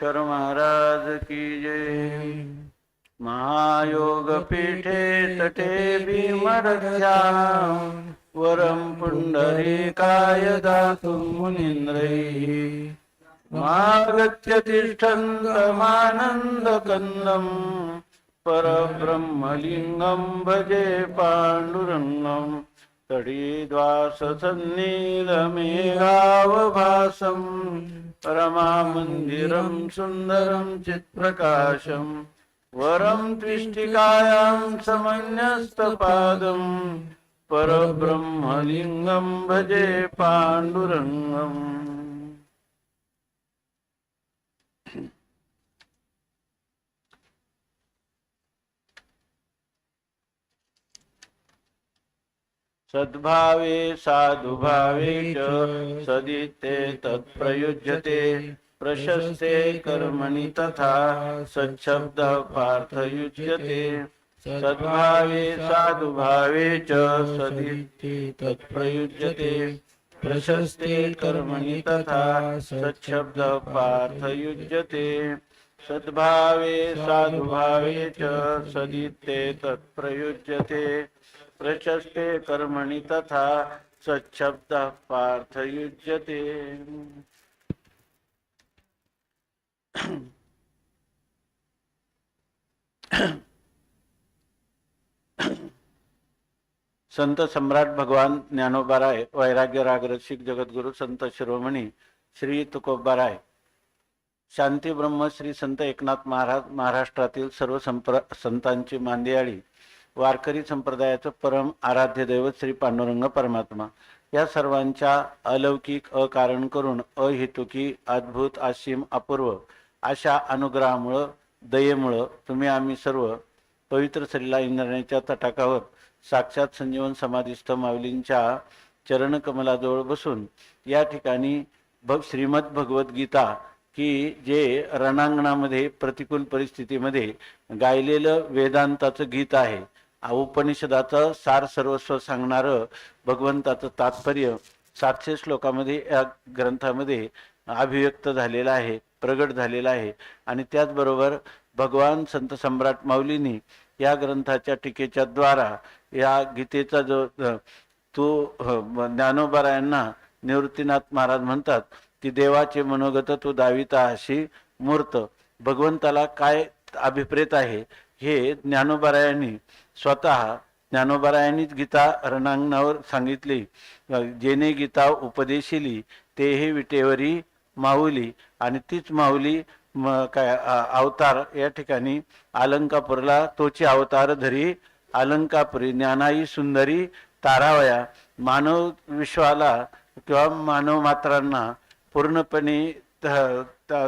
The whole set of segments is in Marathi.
ज्ञानेश्वर महाराज की जय। महायोग पीठे तटे भीमरक्षा वरं पुण्डरीकाय दातुं मुनीन्द्रैः। मागत्य तिष्ठन्तमानन्दकन्दम् परब्रह्मलिङ्गं भजे पाण्डुरङ्गम्। तडीद्वाससन्नीलमेघावभासम् परमामन्दिरं सुन्दरं चित्प्रकाशम् वरं त्विष्टिकायां समन्यस्तपादम् परब्रह्मलिङ्गं भजे पाण्डुरङ्गम्। सद्भावे साधुभावे च सदिते तत्प्रयुज्यते। प्रशस्ते कर्मणि तथा सच्छब्द पार्थयुज्यते। सद्भावे साधुभावे च सदिते तत्प्रयुज्यते। प्रशस्ते कर्मणि तथा सच्छब्द पार्थयुज्यते। सद्भावे साधुभावे च सदिते तत्प्रयुज्यते। प्रशस्ते कर्मणि तथा सच्छब्द पार्थयुज्यते। संत सम्राट भगवान ज्ञानोबाराय वैराग्य रागरसिक जगद्गुरु संत शिरोमणी श्री तुकोबाराय शांती ब्रह्म श्री संत एकनाथ महाराज महाराष्ट्रातील सर्व संप्र संतांची मांदियाळी वारकरी संप्रदायाचं परम आराध्य दैवत श्री पांडुरंग परमात्मा. या सर्वांच्या अलौकिक अकारण करून अहेतुकी अद्भुत असीम अपूर्व अशा अनुग्रहामुळं दयेमुळं तुम्ही आम्ही सर्व पवित्र श्रीला इंद्रणेच्या तटाकावर साक्षात संजीवन समाधिस्थ माऊलींच्या चरणकमलाजवळ बसून या ठिकाणी भग श्रीमद भगवद्गीता की जे रणांगणामध्ये प्रतिकूल परिस्थितीमध्ये गायलेलं वेदांताचं गीत आहे. उपनिषदाचं सार सर्वस्व सांगणारं भगवंताचं तात्पर्य सातशे श्लोकामध्ये या ग्रंथामध्ये अभिव्यक्त झालेलं आहे प्रगट झालेलं आहे. आणि त्याचबरोबर भगवान संत सम्राट माऊलींनी या ग्रंथाच्या टीकेच्या द्वारा या गीतेचा जो तो ज्ञानोबारायांना निवृत्तीनाथ महाराज म्हणतात की देवाचे मनोगत तू दाविता अशी मूर्त भगवंताला काय अभिप्रेत आहे? हे ज्ञानोबारायांनी स्वतः ज्ञानोबारायांनीच गीता रणांगणावर सांगितली. जेने गीता उपदेशिली ते हे विटेवरी माऊली आणि तीच माऊली म काय अवतार या ठिकाणी अलंकापूरला तोची अवतार धरी अलंकापुरी ज्ञानाई सुंदरी तारावया मानव विश्वाला किंवा मानव मात्रांना पूर्णपणे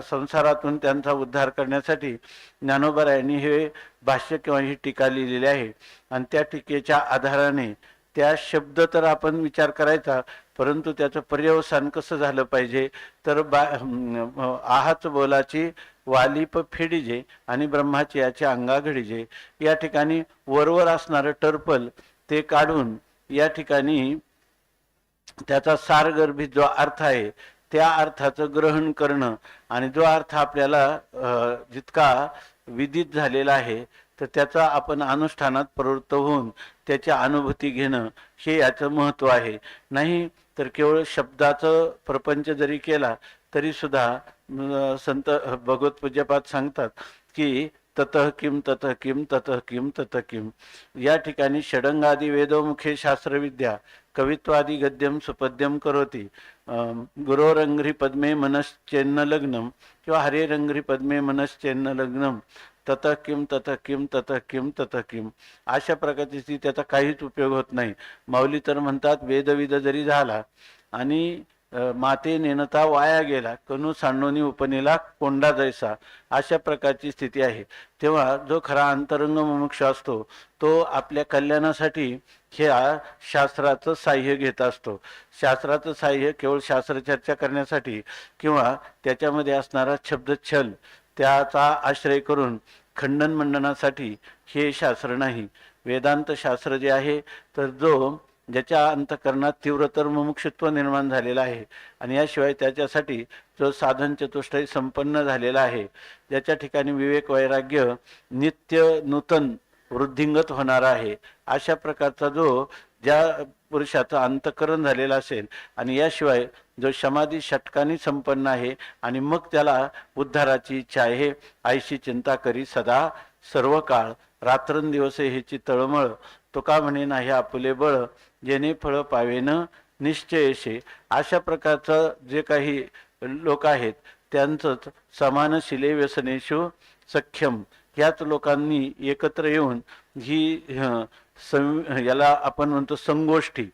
संसारातून त्यांचा उद्धार करण्यासाठी ज्ञानोबरायांनी हे भाष्य किंवा ही टीका लिहिलेली आहे. आणि त्या टीकेच्या आधाराने त्या शब्द तर आपण विचार करायचा परंतु त्याचं पर्यवसान कसं झालं पाहिजे? तर बा आहाच बोलाची वालीप फेडीजे आणि ब्रह्माची याची अंगा घडीजे. या ठिकाणी वरवर असणारं टर्पल ते काढून या ठिकाणी त्याचा सारगर्भित जो अर्थ आहे त्या अर्थाचं ग्रहण करणं आणि जो अर्थ आपल्याला जितका विदित झालेला आहे तर त्याचा आपण अनुष्ठानात प्रवृत्त होऊन त्याची अनुभूती घेणं हे याचं महत्त्व आहे. नाही तर केवळ शब्दाचं प्रपंच जरी केला तरी सुद्धा संत भगवत पूज्यपात सांगतात की ततः किम ततः किम ततः किम ततः किम या ठिकाणी षडंगादी वेदोमुखे शास्त्रविद्या कवित्वादी गद्यम सुपद्यम करोती। गुरोरंघ्री पद्मे मनश्चेन्न लग्नम किंवा हरेरंघ्री पद्मे मनश्चेन्न लग्नम ततः किम ततः किम ततः किम ततः किम अशा प्रकारची त्याचा काहीच उपयोग होत नाही। माऊली तर म्हणतात वेदविद जरी झाला आणि माते नेनता वाया गेला कणू सांडोनी उपनेला कोंडा जायचा अशा प्रकारची स्थिती आहे. तेव्हा जो खरा अंतरंग मुमुक्ष असतो तो आपल्या कल्याणासाठी ह्या शास्त्राचं साह्य घेत असतो. शास्त्राचं साह्य केवळ शास्त्रचर्चा करण्यासाठी किंवा त्याच्यामध्ये असणारा शब्दच्छल त्याचा आश्रय करून खंडन मंडनासाठी हे शास्त्र नाही. वेदांत शास्त्र जे आहे तर जो ज्याच्या अंतकरणात तीव्रतर मुमुक्षुत्व निर्माण झालेला आहे. आणि याशिवाय त्याच्यासाठी जो साधन चतुष्टय संपन्न झालेला आहे ज्याच्या ठिकाणी विवेक वैराग्य नित्य नूतन वृद्धिंगत होणार आहे. अशा प्रकारचा जो ज्या पुरुषाचं अंतकरण झालेलं असेल आणि याशिवाय जो समाधी षटकाने संपन्न आहे आणि मग त्याला उद्धाराची इच्छा आहे आईशी चिंता करी सदा सर्व काळ रात्रंदिवस ह्याची तळमळ तो का म्हणे नाही आपुले बळ जेणे फळ पावेन निश्चयशे. अशा प्रकारचं जे काही लोक आहेत त्यांचंच समान शिले व्यसनेशु सख्यम. याच लोकांनी एकत्र येऊन ही सं याला आपण म्हणतो संगोष्ठी.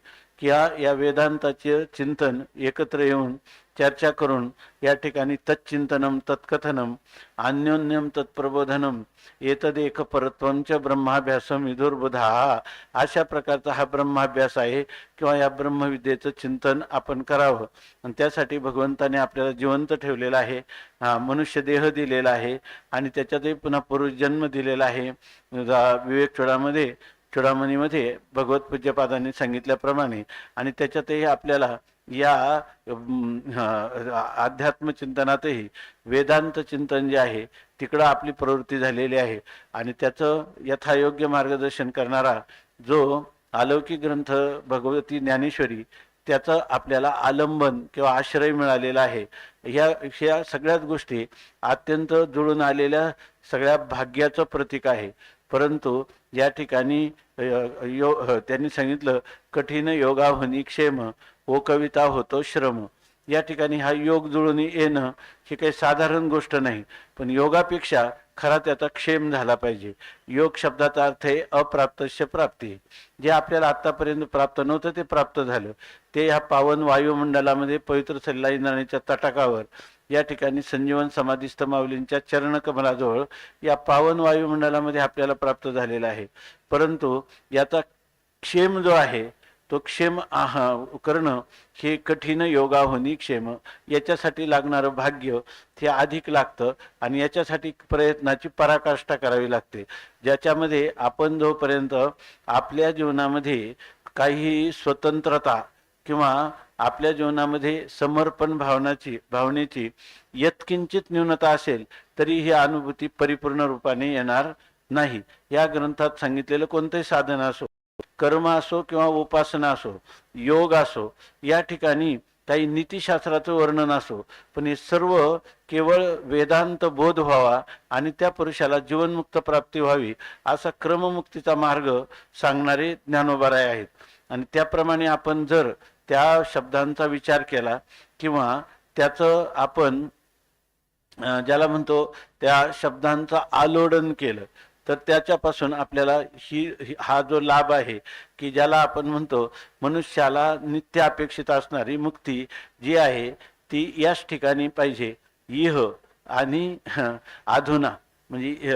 किंवा या वेदांताचे चिंतन एकत्र येऊन चर्चा करून या ठिकाणी तच्चिंतनम तत्कथनम अन्योन्यम तत्प्रबोधनम येतदेक परत्वमच ब्रह्माभ्यासम विदुर्बुधा अशा प्रकारचा हा ब्रह्माभ्यास आहे किंवा या ब्रह्मविद्येचं चिंतन आपण करावं. आणि त्यासाठी भगवंताने आपल्याला जिवंत ठेवलेलं आहे. हा मनुष्य देह दिलेला आहे आणि त्याच्यातही पुन्हा पुरुष जन्म दिलेला आहे. जा- विवेक चुडामध्ये चुडामणीमध्ये भगवत पूज्यपादांनी सांगितल्याप्रमाणे. आणि त्याच्यातही आपल्याला या अध्यात्म चिंतनातही वेदांत चिंतन जे आहे तिकडं आपली प्रवृत्ती झालेली आहे. आणि त्याचं यथायोग्य मार्गदर्शन करणारा जो अलौकिक ग्रंथ भगवती ज्ञानेश्वरी त्याचं आपल्याला आलंबन किंवा आश्रय मिळालेला आहे. ह्या ह्या सगळ्याच गोष्टी अत्यंत जुळून आलेल्या सगळ्या भाग्याचं प्रतीक आहे. परंतु या ठिकाणी यो त्यांनी सांगितलं कठीण योगावनी क्षेम ओ कविता होतो श्रम. या ठिकाणी हा योग जुळून येणं ही काही साधारण गोष्ट नाही पण योगापेक्षा खरा त्याचा क्षेम झाला पाहिजे. योग शब्दाचा अर्थ आहे अप्राप्तस्य प्राप्ती. जे आपल्याला आतापर्यंत प्राप्त नव्हतं ते प्राप्त झालं. ते ह्या पावन वायुमंडलामध्ये पवित्र सल्ला इंद्राणीच्या तटाकावर या ठिकाणी संजीवन समाधीस्थ माऊलींच्या चरणकमलाजवळ या पावन वायुमंडलामध्ये आपल्याला प्राप्त झालेला आहे. परंतु याचा क्षेम जो आहे तो क्षेम आहा करणं हे कठीण योगाहोनी क्षेम. याच्यासाठी लागणारं भाग्य ते अधिक लागतं आणि याच्यासाठी प्रयत्नाची पराकाष्ठा करावी लागते. ज्याच्यामध्ये आपण जोपर्यंत आपल्या जीवनामध्ये काही स्वतंत्रता किंवा आपल्या जीवनामध्ये समर्पण भावनाची भावनेची यत्किंचित न्यूनता असेल तरी ही अनुभूती परिपूर्ण रूपाने येणार नाही. या ग्रंथात सांगितलेलं कोणतंही साधन असो कर्म असो किंवा उपासना असो योग असो या ठिकाणी काही नीतिशास्त्राचं वर्णन असो पण हे सर्व केवळ वेदांत बोध व्हावा आणि त्या पुरुषाला जीवनमुक्त प्राप्ती व्हावी असा क्रममुक्तीचा मार्ग सांगणारे ज्ञानोबाराय आहेत. आणि त्याप्रमाणे आपण जर त्या शब्दांचा विचार केला किंवा त्याचं आपण ज्याला म्हणतो त्या शब्दांचं आलोडन केलं तर त्याच्यापासून आपल्याला ही हा जो लाभ आहे की ज्याला आपण म्हणतो मनुष्याला नित्य अपेक्षित असणारी मुक्ती जी आहे ती याच ठिकाणी पाहिजे. इह आणि अधुना म्हणजे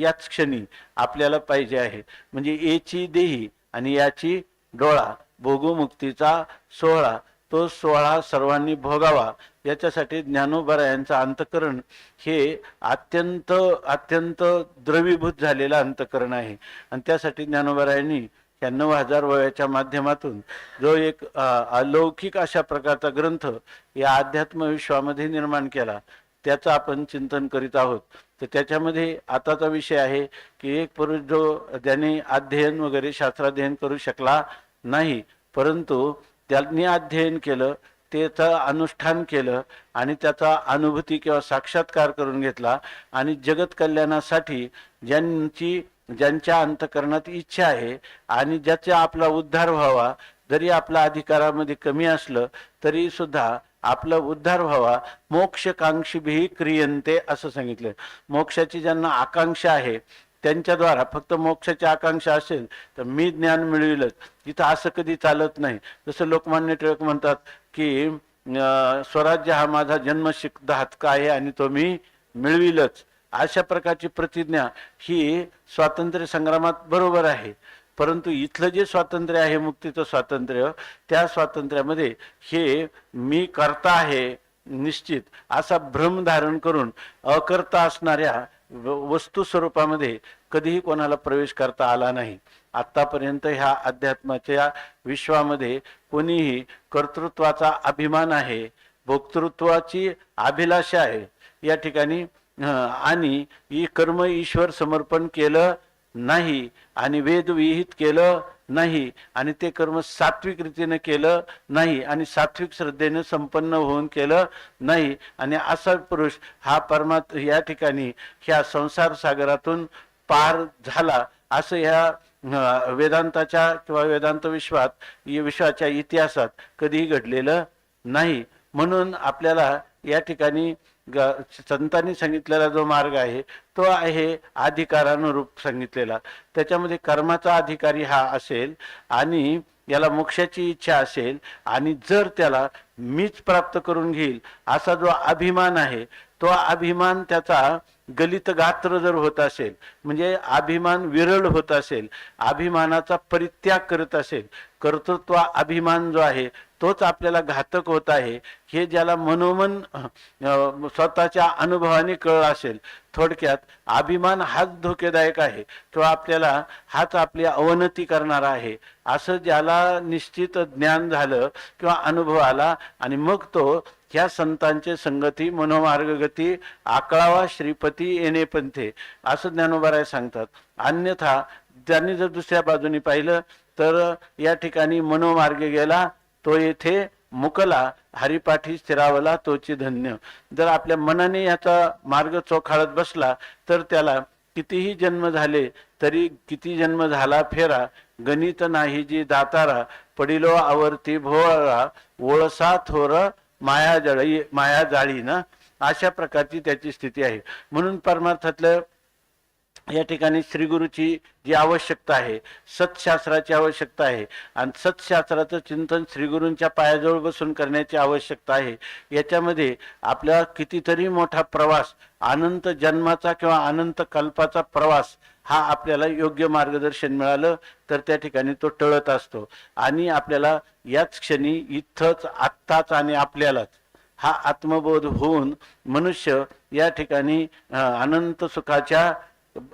याच क्षणी आपल्याला पाहिजे आहे. म्हणजे याची देही आणि याची डोळा भोगुमुक्तीचा सोहळा तो सोहळा सर्वांनी भोगावा. याच्यासाठी ज्ञानोबरा यांचं अंतकरण हे अत्यंत अत्यंत द्रवीभूत झालेलं अंतकरण आहे. आणि त्यासाठी ज्ञानोबरायांनी या नऊ हजार वयाच्या माध्यमातून जो एक अलौकिक अशा प्रकारचा ग्रंथ या अध्यात्म विश्वामध्ये निर्माण केला त्याचं आपण चिंतन करीत आहोत. तर त्याच्यामध्ये आताचा विषय आहे की एक पुरुष जो ज्याने अध्ययन वगैरे शास्त्राध्ययन करू शकला नाही परंतु त्यांनी अध्ययन केलं त्याचं अनुष्ठान केलं आणि त्याचा अनुभूती किंवा साक्षात्कार करून घेतला. आणि जगत कल्याणासाठी ज्यांची ज्यांच्या अंतकरणात इच्छा आहे आणि ज्याचा आपला उद्धार व्हावा जरी आपला अधिकारामध्ये कमी असलं तरी सुद्धा आपला उद्धार व्हावा. मोक्षकांक्षी क्रियंते असं सांगितलं. मोक्षाची ज्यांना आकांक्षा आहे त्यांच्याद्वारा फक्त मोक्षाची आकांक्षा असेल तर मी ज्ञान मिळविलच. इथं असं कधी चालत नाही. जसं लोकमान्य टिळक म्हणतात की स्वराज्य हा माझा जन्मसिद्ध हक्क आहे आणि तो मी मिळविलच. अशा प्रकारची प्रतिज्ञा ही स्वातंत्र्य संग्रामात बरोबर आहे. परंतु इथलं जे स्वातंत्र्य आहे मुक्तीचं स्वातंत्र्य त्या स्वातंत्र्यामध्ये हे मी करता आहे निश्चित असा भ्रम धारण करून अकर्ता असणाऱ्या वस्तू स्वरूपामध्ये कधीही कोणाला प्रवेश करता आला नाही. आतापर्यंत ह्या अध्यात्माच्या विश्वामध्ये कोणीही कर्तृत्वाचा अभिमान आहे भोक्तृत्वाची अभिलाषा आहे या ठिकाणी आणि ई कर्म ईश्वर समर्पण केलं नाही आणि वेद विहित केलं नाही. आणि ते कर्म सात्विक रीतीने केलं नाही. आणि सात्विक श्रद्धेने संपन्न होऊन केलं नाही. आणि असा पुरुष हा परमात या ठिकाणी ह्या संसार सागरातून पार झाला. असं ह्या वेदांताच्या किंवा वेदांत विश्वात विश्वाच्या इतिहासात कधीही घडलेलं नाही. म्हणून आपल्याला या ठिकाणी ग- संतांनी सांगितलेला जो मार्ग आहे तो आहे अधिकारानुरूप सांगितलेला. त्याच्यामध्ये कर्माचा अधिकारी हा असेल आणि याला मोक्षाची इच्छा असेल आणि जर त्याला मीच प्राप्त करून घेईल असा जो अभिमान आहे तो अभिमान त्याचा गलित गात्र जर होत असेल म्हणजे अभिमान विरळ होत असेल अभिमानाचा परित्याग करत असेल कर्तृत्व अभिमान जो आहे तोच आपल्याला घातक होत आहे. हे ज्याला मनोमन स्वतःच्या अनुभवाने कळलं असेल थोडक्यात अभिमान हाच धोकेदायक आहे. किंवा आपल्याला हाच आपली अवनती करणारा आहे. असं ज्याला निश्चित ज्ञान झालं किंवा अनुभव आला आणि मग तो ह्या संतांचे संगती मनोमार्गगती आकळावा श्रीपती येणे पंथे असं ज्ञानोबाराय सांगतात. अन्यथा त्यांनी जर दुसऱ्या बाजूनी पाहिलं तर या ठिकाणी मनोमार्ग गेला तो येथे मुकला हरिपाठी स्थिरावला तोची धन्य. जर आपल्या मनाने याचा मार्ग चोखाळत बसला तर त्याला कितीही जन्म झाले तरी किती जन्म झाला फेरा गणित नाही जी दातारा पडिलो आवर्ती भोळा ओळसा थोर माया जळी माया जाळी ना अशा प्रकारची त्याची स्थिती आहे. म्हणून परमार्थातलं या ठिकाणी श्रीगुरूची जी आवश्यकता आहे सत्शास्त्राची आवश्यकता आहे आणि सत्शास्त्राचं चिंतन श्रीगुरूंच्या पायाजवळ बसून करण्याची आवश्यकता आहे. याच्यामध्ये आपला कितीतरी मोठा प्रवास अनंत जन्माचा किंवा अनंत कल्पाचा प्रवास हा आपल्याला योग्य मार्गदर्शन मिळालं तर त्या ठिकाणी तो टळत असतो. आणि आपल्याला याच क्षणी इथंच आत्ताच आणि आपल्यालाच हा आत्मबोध होऊन मनुष्य या ठिकाणी अनंत सुखाच्या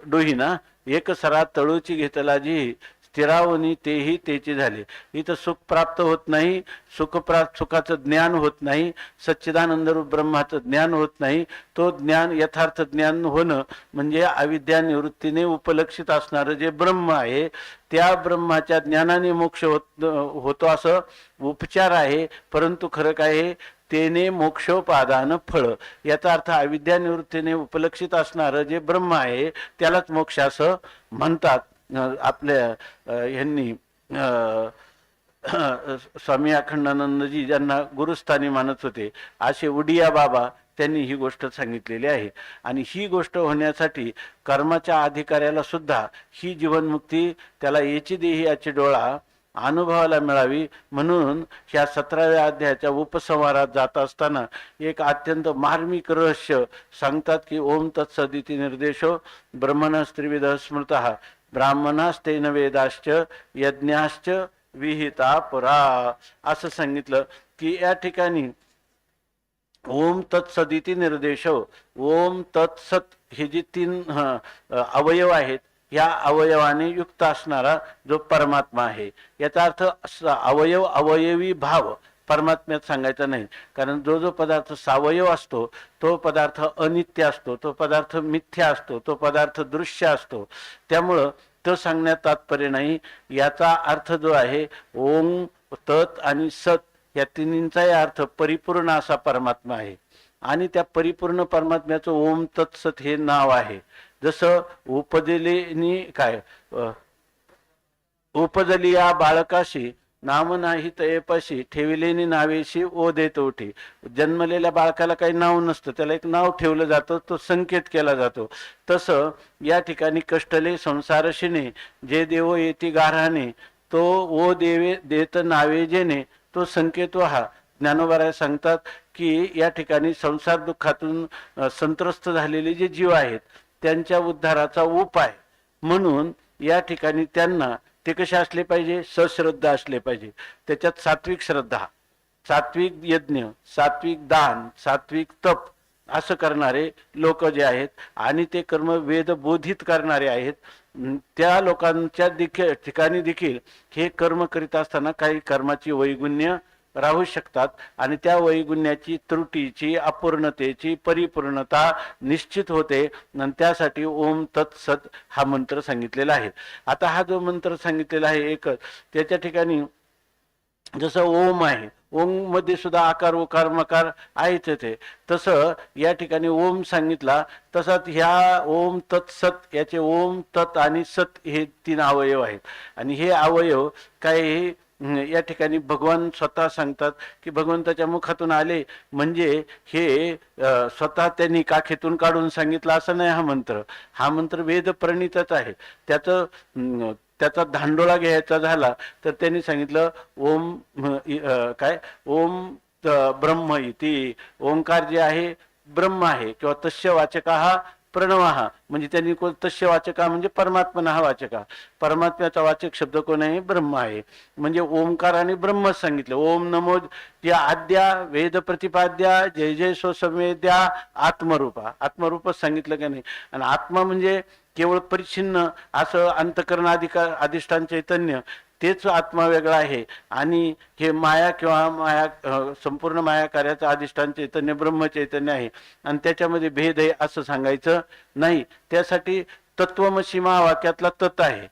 डोहीना एक सरा तळूची घेतला जी स्थिरावनी तेही तेचे झाले. इथं सुख प्राप्त होत नाही सुख प्राप्त सुखाचं ज्ञान होत नाही सच्चिदानंद रूप ब्रह्माचं ज्ञान होत नाही तो ज्ञान यथार्थ ज्ञान होणं म्हणजे अविद्या निवृत्तीने उपलक्षित असणारं जे ब्रह्म आहे त्या ब्रह्माच्या ज्ञानाने मोक्ष होत होतो असं उपचार आहे परंतु खरं काय तेने मोक्षोपादान फळ. याचा अर्थ अविद्यानिवृत्तीने उपलक्षित असणारं जे ब्रह्म आहे त्यालाच मोक्ष असं म्हणतात. आपल्या ह्यांनी स्वामी अखंडानंदजी ज्यांना गुरुस्थानी मानत होते असे उडिया बाबा त्यांनी ही गोष्ट सांगितलेली आहे. आणि ही गोष्ट होण्यासाठी कर्माच्या अधिकाऱ्याला सुद्धा ही जीवनमुक्ती त्याला याची देही याची डोळा अनुभवाला मिळावी म्हणून ह्या सतराव्या अध्यायाच्या उपसंहारात जात असताना एक अत्यंत मार्मिक रहस्य सांगतात की ओम तत्सदिती निर्देशो ब्रह्मणस्त्रिविध स्मृत ब्राह्मणास्तेन वेदाश्च यज्ञाश्च विहिता पुरा. असं सांगितलं की या ठिकाणी ओम तत्सदिती निर्देश ओम तत्सत हे जे तीन अवयव आहेत या अवयवाने युक्त असणारा जो परमात्मा आहे. याचा अर्थ अवयव अवयवी भाव परमात्म्यात सांगायचा नाही. कारण जो जो पदार्थ सावयव असतो तो पदार्थ अनित्य असतो तो पदार्थ मिथ्या असतो तो पदार्थ दृश्य असतो. त्यामुळं तो सांगण्यात तात्पर्य नाही. याचा अर्थ जो आहे ओम तत् आणि सत या तिन्हींचाही अर्थ परिपूर्ण असा परमात्मा आहे. आणि त्या परिपूर्ण परमात्म्याचं ओम तत्सत हे नाव आहे. जसं उपदिलेनी काय अ, उपजली या बाळकाशी नाम नाही तयपाशी ठेविलेनी नावेशी ओ देत उठी. जन्मलेल्या बाळकाला काही नाव नसतं त्याला एक नाव ठेवलं जातं तो संकेत केला जातो. तसं या ठिकाणी कष्टले संसारशिने जे देव येती गारहाने तो ओ देवे देत नावे जेने तो संकेत हा ज्ञानोबाराय सांगतात की या ठिकाणी संसार दुःखातून संत्रस्त झालेले जे जीव आहेत त्यांच्या उद्धाराचा उपाय. म्हणून या ठिकाणी त्यांना ते कसे असले पाहिजे? सश्रद्धा असले पाहिजे. त्याच्यात सात्विक श्रद्धा सात्विक यज्ञ सात्विक दान सात्विक तप असं करणारे लोक जे आहेत आणि ते कर्म वेदबोधित करणारे आहेत त्या लोकांच्या देखील ठिकाणी देखील हे कर्म करीत असताना काही कर्माची वैगुण्य राहू शकतात. आणि त्या वैगुण्याची त्रुटीची अपूर्णतेची परिपूर्णता निश्चित होते. आणि त्यासाठी ओम तत्सत हा मंत्र सांगितलेला आहे. आता हा जो मंत्र सांगितलेला आहे एकच त्याच्या ठिकाणी जसं ओम आहे ओममध्ये सुद्धा आकार उकार मकार आहे ते तसं या ठिकाणी ओम सांगितला तसाच ह्या ओम तत्सत याचे ओम तत् आणि सत हे तीन अवयव आहेत. आणि हे अवयव काही या ठिकाणी भगवान स्वतः सांगतात की भगवंताच्या मुखातून आले म्हणजे हे स्वतः त्यांनी काखेतून काढून सांगितलं असं नाही हा मंत्र. हा मंत्र वेद प्रणितच आहे. त्याचं त्याचा धांडोळा घ्यायचा झाला तर त्यांनी सांगितलं ओम काय? ओम ब्रह्म इति. ओंकार जे आहे ब्रह्म आहे किंवा तस्य वाचक हा प्रणव. हा म्हणजे त्यांनी कोण तस्य वाचका म्हणजे परमात्मा हा वाचका परमात्म्याचा वाचक शब्द कोण आहे? ब्रह्म आहे. म्हणजे ओंकार आणि ब्रह्म सांगितलं. ओम नमो या आद्या वेद प्रतिपाद्या जय जय सो संवेद्या आत्मरूपा. आत्मरूपच सांगितलं का नाही? आणि आत्मा म्हणजे केवळ परिच्छिन्न असं अंतकरण अधिकार अधिष्ठान चैतन्य. तेच आत्मा वेगळा आहे. आणि हे माया किंवा माया संपूर्ण माया कार्याचं अधिष्ठान चैतन्य ब्रह्म चैतन्य आहे. आणि त्याच्यामध्ये भेद आहे असं सांगायचं नाही. त्यासाठी तत्वमसी वाक्यातला तत् आहे.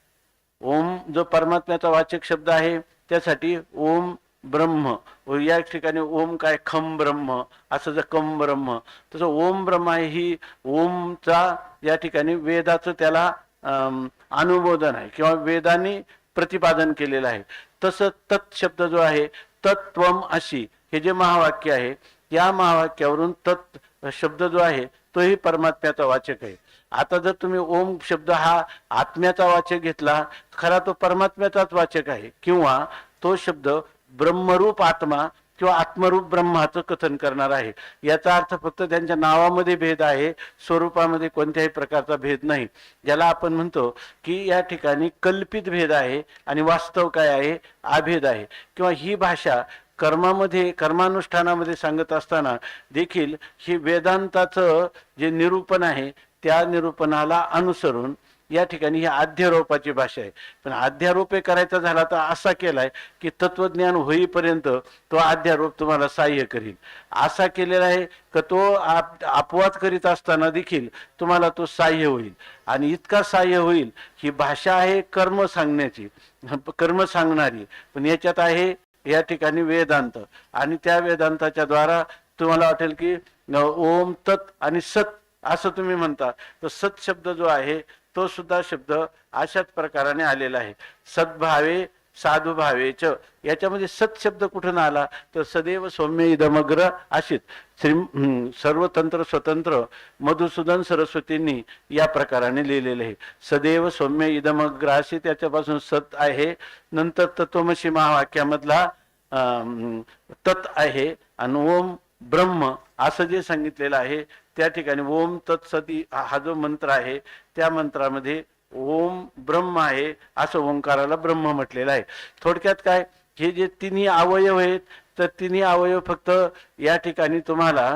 ओम जो परमात्म्याचा वाचक शब्द आहे त्यासाठी ओम ब्रह्म. या ठिकाणी ओम काय? खम ब्रह्म. असं जर कम ब्रह्म. तसं ओम ब्रह्म आहे ही ओमचा या ठिकाणी वेदाचं त्याला अम, अनुमोदन आहे. किंवा वेदाने प्रतिपादन केलेलं आहे. तसं तत् शब्द जो आहे तत्वम अशी हे जे महावाक्य आहे या महावाक्यावरून तत् शब्द जो आहे तोही परमात्म्याचा वाचक आहे. आता जर तुम्ही ओम शब्द हा आत्म्याचा वाचक घेतला खरा तो परमात्म्याचाच वाचक आहे. किंवा तो शब्द ब्रह्मरूप आत्मा किंवा आत्मरूप ब्रह्माचं कथन करणार आहे. याचा अर्थ फक्त त्यांच्या नावामध्ये भेद आहे स्वरूपामध्ये कोणत्याही प्रकारचा भेद नाही. ज्याला आपण म्हणतो की या ठिकाणी कल्पित भेद आहे आणि वास्तव काय आहे? आभेद आहे. किंवा ही भाषा कर्मामध्ये कर्मानुष्ठानामध्ये सांगत असताना देखील ही वेदांताचं जे निरूपण आहे त्या निरूपणाला अनुसरून या ठिकाणी ही अध्यारोपाची भाषा आहे. पण अध्यारोप हे करायचा झाला तर असा केलाय की तत्वज्ञान होईपर्यंत तो अध्यारोप तुम्हाला सहाय्य करील. असा केलेला आहे का तो आप अपवाद करीत असताना देखील तुम्हाला तो सहाय्य होईल. आणि इतका सहाय्य होईल ही भाषा आहे कर्म सांगण्याची कर्म सांगणारी. पण याच्यात आहे या ठिकाणी वेदांत. आणि त्या वेदांताच्या द्वारा तुम्हाला वाटेल की ओम तत् आणि सत असं तुम्ही म्हणता. तर सत शब्द जो आहे तो सुद्धा शब्द अशाच प्रकाराने आलेला आहे. सद्भावे साधुभावेच याच्यामध्ये सत शब्द कुठून आला? तर सदैव सौम्य इदमग्र अशीच श्री सर्व सर्वतंत्र स्वतंत्र मधुसूदन सरस्वतींनी या प्रकाराने लिहिलेले आहे. सदैव सौम्य इदमग्र अशी त्याच्यापासून सत आहे. नंतर तत्वमशी महावाक्यामधला तत् आहे. आणि ओम ब्रह्म असं जे सांगितलेलं आहे त्या ठिकाणी ओम तत्सती हा जो मंत्र आहे त्या मंत्रामध्ये ओम ब्रह्म आहे असं ओंकाराला ब्रह्म म्हटलेलं आहे. थोडक्यात काय हे जे तिन्ही अवयव आहेत तर तिन्ही अवयव फक्त या ठिकाणी तुम्हाला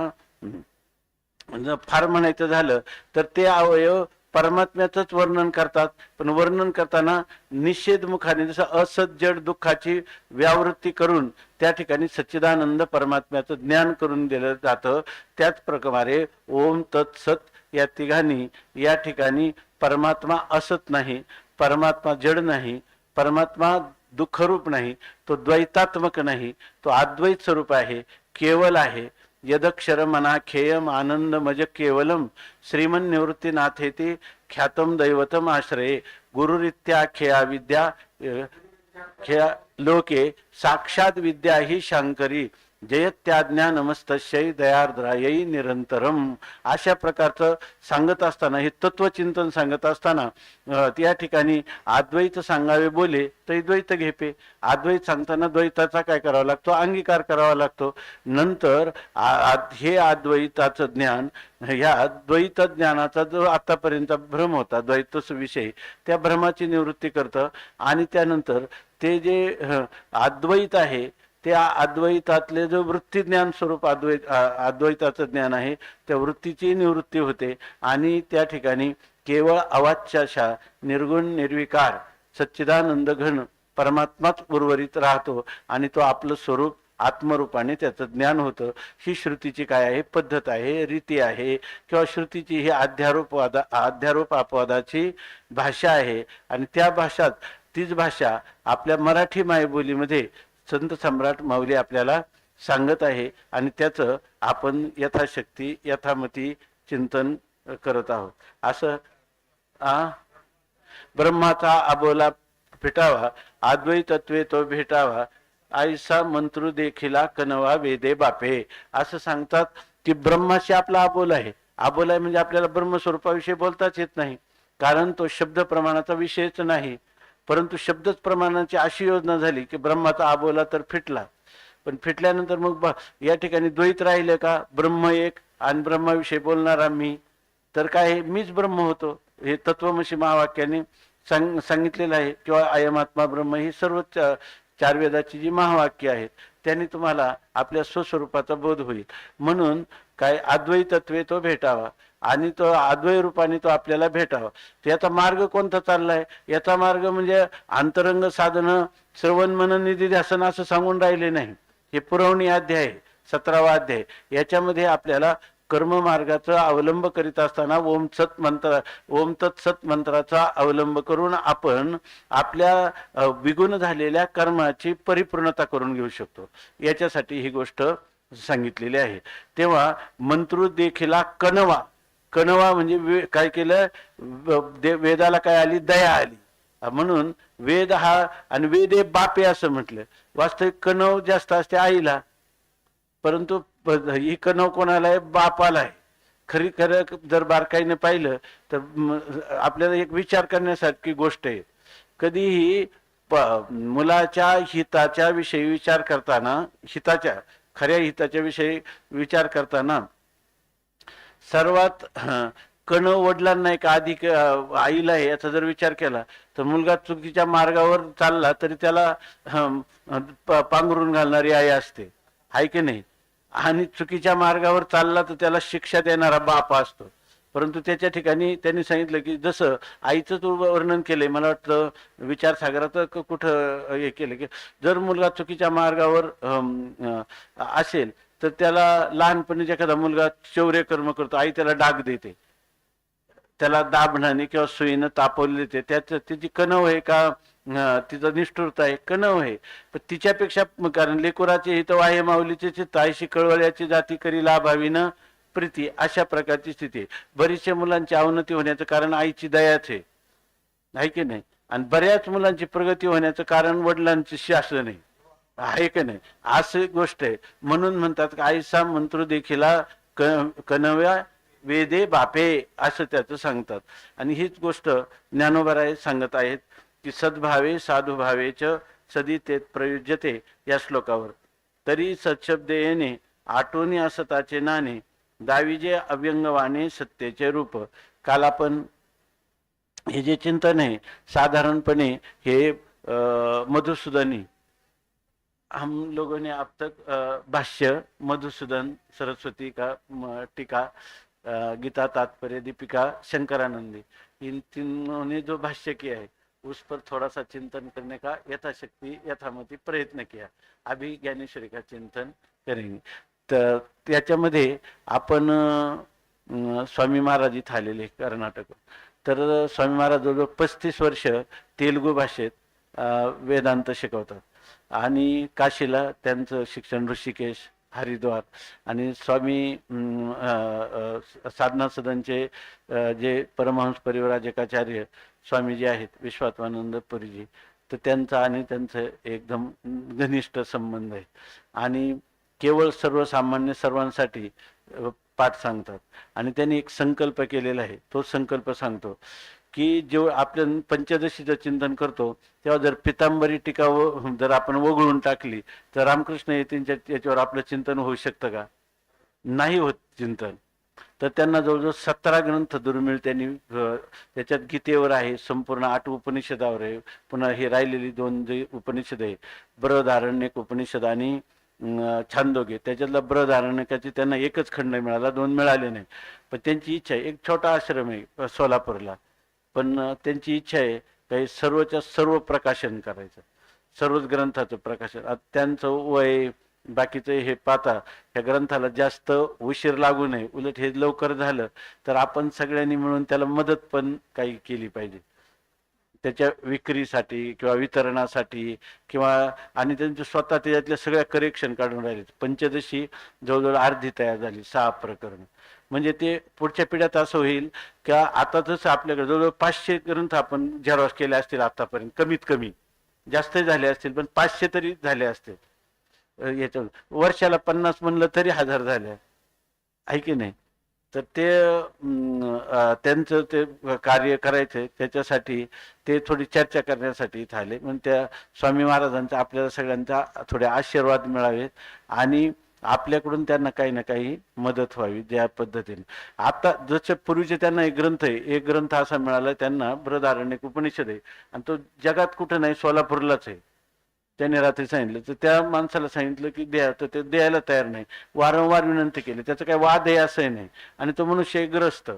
जर फार म्हणायचं झालं तर ते अवयव परमात्म्याचंच वर्णन करतात. पण वर्णन करताना निषेध मुखाने जसं असज्जड दुःखाची व्यावृत्ती करून त्या ठिकाणी सच्चिदानंद परमात्म्याचं ज्ञान करून दिलं जातं. त्याच प्रकारे ओम तत्सत या तिघांनी या ठिकाणी परमात्मा असत नाही परमात्मा जड नाही परमात्मा दुःखरूप नाही तो द्वैतात्मक नाही तो अद्वैत स्वरूप आहे केवल आहे. यदक्षर मना खेयम आनंद मज केवलम श्रीमन निवृत्तीनाथेती ख्यातम दैवतम आश्रये। गुरुरित्या खेया विद्या खेया लोके साक्षात विद्या ही शांकरी जयत्याज्ञा नमस्तशय दयार्द्रायी निरंतरम अशा प्रकारचं सांगत असताना हे तत्वचिंतन सांगत असताना त्या ठिकाणी अद्वैत सांगावे बोले तर द्वैत घेपे. अद्वैत सांगताना द्वैताचा काय करावा लागतो? अंगीकार करावा लागतो. नंतर आ- आ- हे अद्वैताचं ज्ञान ह्या द्वैत ज्ञानाचा जो आतापर्यंत भ्रम होता द्वैत विषय त्या भ्रमाची निवृत्ती करतं. आणि त्यानंतर ते जे अद्वैत आहे त्या अद्वैतातले जो वृत्ती ज्ञान स्वरूप अद्वैत अद्वैताचं ज्ञान आहे त्या वृत्तीची निवृत्ती होते. आणि त्या ठिकाणी केवळ अवाच्याशा निर्गुण निर्विकार सच्चिदानंद घन परमात्माच उर्वरित राहतो. आणि तो आपलं स्वरूप आत्मरूपाने त्याचं ज्ञान होतं. ही श्रुतीची काय आहे? पद्धत आहे रीती आहे किंवा श्रुतीची ही अध्यारोपवादा अध्यारोप अपवादाची भाषा आहे. आणि त्या भाषात तीच भाषा आपल्या मराठी मायबोलीमध्ये संत सम्राट माऊली आपल्याला सांगत आहे आणि त्याचं आपण यथाशक्ती यथामती चिंतन करत आहोत. असं आ? ब्रह्माचा अबोला आद्वै अद्वैतत्वे तो भेटावा आईसा मंत्रु देखिला कनवा वेदे बापे. असं सांगतात की ब्रह्माशी आपला अबोल आहे. अबोल आहे म्हणजे आपल्याला ब्रह्मस्वरूपाविषयी बोलताच येत नाही. कारण तो शब्द प्रमाणाचा विषयच नाही. परंतु शब्दच प्रमाणाची अशी योजना झाली की ब्रह्माचा आबोला तर फिटला. पण फिटल्यानंतर मग या ठिकाणी द्वैत राहिले का? ब्रह्म एक आणि ब्रह्माविषयी बोलणारा मी तर काय आहे? मीच ब्रह्म होतो. हे तत्वमशी महावाक्याने सांग सांगितलेलं आहे किंवा अयमात्मा ब्रह्म ही सर्व चारवेदाची चार वेदाची जी महावाक्य आहेत त्यांनी तुम्हाला आपल्या स्वस्वरूपाचा बोध होईल. म्हणून काय अद्वैतत्वे तो भेटावा आणि तो अद्वय रूपाने तो आपल्याला भेटावा. त्याचा मार्ग कोणता चाललाय? याचा मार्ग म्हणजे अंतरंग साधन श्रवण मनन निधी ध्यासन असं सांगून राहिले नाही. हे पुरवणी अध्याय आहे, सतरावा अध्याय. याच्यामध्ये आपल्याला कर्म मार्गाचा अवलंब करीत असताना ओम सत मंत्र ओम तत् सत मंत्राचा अवलंब करून आपण आपल्या विगुण झालेल्या कर्माची परिपूर्णता करून घेऊ शकतो. याच्यासाठी ही गोष्ट सांगितलेले आहे. तेव्हा मंत्र देखीला कणवा कणवा म्हणजे काय केलं? वेदाला काय आली? दया आली. म्हणून वेद हा आणि वेद हे बापे असं म्हटलं. वास्तविक कणव जास्त असते आईला. परंतु ही कणव कोणाला आहे? बापाला आहे. खरी खरं जर बारकाईने पाहिलं तर आपल्याला एक विचार करण्यासारखी गोष्ट आहे. कधीही मुलाच्या हिताच्या विषयी विचार करताना हिताच्या खऱ्या हिताच्या विषयी विचार करताना सर्वात कण वडिलांना एक आधी आईला आहे याचा जर विचार केला तर मुलगा चुकीच्या मार्गावर चालला तरी त्याला पांघरून घालणारी आई असते. आहे की नाही? आणि चुकीच्या मार्गावर चालला तर त्याला शिक्षा देणारा बाप असतो. परंतु त्याच्या ठिकाणी त्यांनी सांगितलं की जसं आईचं तू वर्णन केलंय मला वाटतं विचारसागराचं कुठं हे केलं की जर मुलगा चुकीच्या मार्गावर असेल तर त्याला लहानपणी एखादा मुलगा शौर्य कर्म करतो आई त्याला डाग देते. त्याला दाबणाने किंवा सुईनं तापवले देते त्याच तिची कणव आहे का तिचा निष्ठुरता आहे कणव आहे. पण तिच्यापेक्षा कारण लेकुराचे हित वाहे माऊलीचे चित्त आईशी कळवळ्याची जाती करी लाभावीनं प्रीती अशा प्रकारची स्थिती आहे. बरीचशा मुलांची अवनती होण्याचं कारण आईची दयाच आहे. आहे की नाही? आणि बऱ्याच मुलांची प्रगती होण्याचं कारण वडिलांची शासन आहे. आहे की नाही? असं गोष्ट आहे. म्हणून म्हणतात की आईसा मंत्र देखील कनव्या कणव्या वेदे बापे असं त्याचं सांगतात. आणि हीच गोष्ट ज्ञानोबराय सांगत आहेत की सद्भावे साधुभावेच सदी ते प्रयुज्यते या श्लोकावर. तरी सत्शब्द येणे आटोनी असताचे नाणे दाविजे अव्यंगवाने सत्तेचे रूप. काल आपण हे जे चिंतन आहे साधारणपणे हे मधुसूदनी हम लोगों ने अब तक भाष्य मधुसूदन सरस्वती का टीका गीता तात्पर्य दीपिका शंकरानंदी इन तीनों ने जो भाष्य किया है उस पर थोड़ा सा चिंतन करने का यथाशक्ति यथामती प्रयत्न किया। अभी ज्ञानेश्वरी का चिंतन करेंगे। तर त्याच्यामध्ये आपण स्वामी महाराज इथं आलेले कर्नाटक. तर स्वामी महाराज जवळजवळ पस्तीस वर्ष तेलुगू भाषेत वेदांत शिकवतात. आणि काशीला त्यांचं शिक्षण ऋषिकेश हरिद्वार आणि स्वामी साधना सदनचे जे परमहंस परिवराजकाचार्य स्वामीजी आहेत विश्वात्मानंद पुरीजी तर त्यांचा आणि त्यांचं एकदम घनिष्ठ संबंध आहे. आणि केवळ सर्वसामान्य सर्वांसाठी पाठ सांगतात. आणि त्यांनी एक संकल्प केलेला आहे. तो संकल्प सांगतो की जेव्हा आपण पंचदशीचं चिंतन करतो तेव्हा जर पितांबरी टीका व- जर आपण वगळून टाकली तर रामकृष्ण येतींच्या याच्यावर आपलं चिंतन होऊ शकतं का? नाही होत चिंतन. तर त्यांना जवळजवळ सतरा ग्रंथ दुर्मिळ त्यांनी त्याच्यात गीतेवर आहे संपूर्ण आठ उपनिषदावर आहे. पुन्हा हे राहिलेली दोन जे उपनिषद आहे बृहदारण्यक उपनिषद आणि छानदोगे छांदोग्य त्याच्यातला बृहदारण्यकाची त्यांना एकच खंड मिळाला दोन मिळाले नाही पण त्यांची इच्छा आहे. एक छोटा आश्रम आहे सोलापूरला. पण त्यांची इच्छा आहे काही सर्वच्या सर्व प्रकाशन करायचं. सर्वच ग्रंथाचं प्रकाशन. आता त्यांचं वय बाकीचं हे पाहता ह्या ग्रंथाला जास्त उशीर लागू नये. उलट हे लवकर झालं तर आपण सगळ्यांनी मिळून त्याला मदत पण काही केली पाहिजे. त्याच्या विक्रीसाठी किंवा वितरणासाठी किंवा आणि त्यांचे स्वतः त्याच्यातल्या सगळ्या करेक्शन काढून राहिले पंचदशी जवळजवळ अर्धी तयार झाली सहा प्रकरण. म्हणजे ते पुढच्या पिढ्यात असं होईल का आता जसं आपल्याकडे जवळजवळ पाचशे ग्रंथ आपण झेरॉक्स केले असतील आतापर्यंत कमीत कमी. जास्त झाले असतील पण पाचशे तरी झाले असतील. याच्या वर्षाला पन्नास म्हणलं तरी हजार झाले. आहे की नाही? तर ते त्यांचं ते कार्य करायचं त्याच्यासाठी ते थोडी चर्चा करण्यासाठी इथं आले. म्हणून त्या स्वामी महाराजांचा आपल्याला सगळ्यांचा थोडे आशीर्वाद मिळावेत आणि आपल्याकडून त्यांना काही ना काही मदत व्हावी ज्या पद्धतीने. आता जसे पूर्वीचे त्यांना एक ग्रंथ आहे. एक ग्रंथ असा मिळाला त्यांना बृहदारण्यक उपनिषद आहे. आणि तो जगात कुठं नाही सोलापूरलाच आहे. त्याने रात्री सांगितलं तर त्या माणसाला सांगितलं की द्या तर ते द्यायला तयार नाही. वारंवार विनंती केली. त्याचा काही वाद आहे असंही नाही. आणि तो मनुष्य ग्रस्त.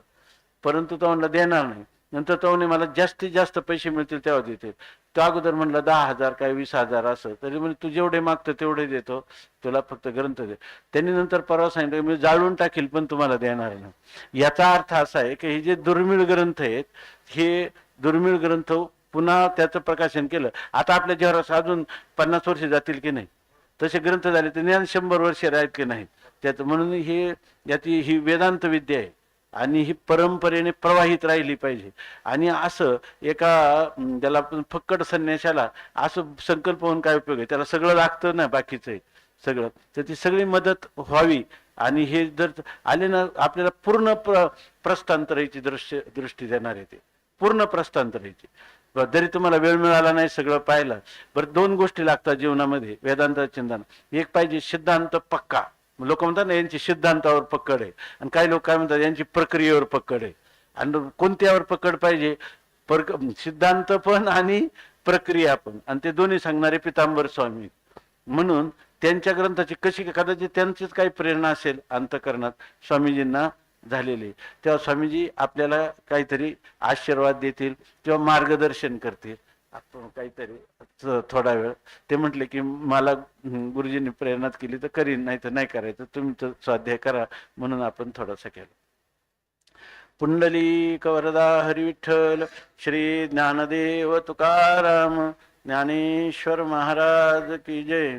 परंतु तो म्हणला देणार नाही. नंतर तो म्हणे मला जास्तीत जास्त पैसे मिळतील तेव्हा देतील तो अगोदर म्हणला दहा हजार काय वीस हजार असं. तरी म्हणजे तू जेवढे मागतो तेवढे देतो. तुला फक्त ग्रंथ दे. त्यांनी नंतर परवा सांगितलं मी जाळून टाकील पण तुम्हाला देणार नाही. याचा अर्थ असा आहे की हे जे दुर्मिळ ग्रंथ आहेत हे दुर्मिळ ग्रंथ पुन्हा त्याचं प्रकाशन केलं. आता आपल्या जहरास अजून पन्नास वर्ष जातील की नाही? तसे ग्रंथ झाले तर ज्ञान शंभर वर्ष राहत की नाही त्यात म्हणून हे याची ही वेदांत विद्या आहे. आणि ही परंपरेने प्रवाहित राहिली पाहिजे. आणि असं एका ज्याला त्याला फक्कड संन्याशाला असं संकल्प होऊन काय उपयोग आहे? त्याला सगळं लागतं ना बाकीचं आहे सगळं. तर ती सगळी मदत व्हावी. आणि हे जर आले ना आपल्याला पूर्ण प्र प्रस्थांतराची दृश्य दृष्टी देणार आहे ते. पूर्ण प्रस्थांतराची किंवा जरी तुम्हाला वेळ मिळाला नाही सगळं पाहिलं बरं दोन गोष्टी लागतात जीवनामध्ये वेदांत चिंतन. एक पाहिजे सिद्धांत पक्का. लोक म्हणतात ना यांची सिद्धांतावर पकड आहे. आणि काही लोक काय म्हणतात यांची प्रक्रियेवर पकड आहे. आणि कोणत्यावर पकड पाहिजे? पर सिद्धांत पण आणि प्रक्रिया पण. आणि ते दोन्ही सांगणारे पितांबर स्वामी म्हणून त्यांच्या ग्रंथाची कशी कदाचित त्यांचीच काही प्रेरणा असेल अंतकरणात स्वामीजींना झालेली तेव्हा स्वामीजी आपल्याला काहीतरी आशीर्वाद देतील किंवा मार्गदर्शन करतील. आपण काहीतरी थोडा वेळ. ते म्हटले की मला गुरुजींनी प्रेरणा केली तर करीन नाही तर नाही करायचं. तुम्ही तर स्वाध्याय करा. म्हणून आपण थोडासा केलं. पुंडली कवरदा हरिविठ्ठल श्री ज्ञानदेव तुकाराम ज्ञानेश्वर महाराज की जय.